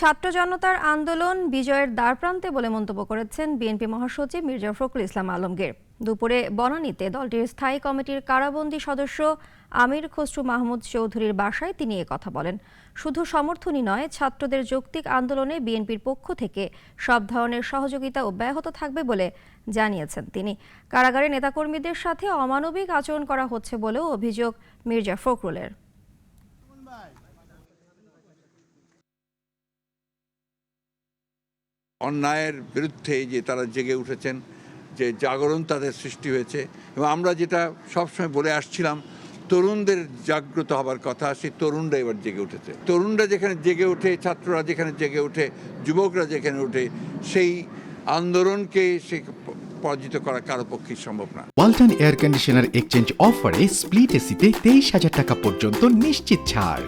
ছাত্র জনতার আন্দোলন বিজয়ের দ্বারপ্রান্তে বলে মন্তব্য করেছেন বিএনপি মহাসচিব মির্জা ফখরুল ইসলাম আলমগীর। দুপুরে বনানীতে দলটির স্থায়ী কমিটির কারাবন্দী সদস্য আমির খসরু মাহমুদ চৌধুরীর বাসায় তিনি কথা বলেন। শুধু সমর্থনই নয়, ছাত্রদের যৌক্তিক আন্দোলনে বিএনপির পক্ষ থেকে সব ধরনের সহযোগিতা অব্যাহত থাকবে বলে জানিয়েছেন তিনি। কারাগারে নেতাকর্মীদের সাথে অমানবিক আচরণ করা হচ্ছে বলেও অভিযোগ মির্জা ফখরুলের। অন্যায়ের বিরুদ্ধে যে তারা জেগে উঠেছেন, যে জাগরণ তাদের সৃষ্টি হয়েছে এবং আমরা যেটা সবসময় বলে আসছিলাম, তরুণদের জাগ্রত হবার কথা, সেই তরুণরা এবার জেগে উঠেছে। তরুণরা যেখানে জেগে ওঠে, ছাত্ররা যেখানে জেগে ওঠে, যুবকরা যেখানে ওঠে, সেই আন্দোলনকে সে পরাজিত করা কারও পক্ষেই সম্ভব না। ওয়ালটন এয়ার কন্ডিশনার এক্সচেঞ্জ অফারে স্প্লিট এসিতে তেইশ হাজার টাকা পর্যন্ত নিশ্চিত ছাড়।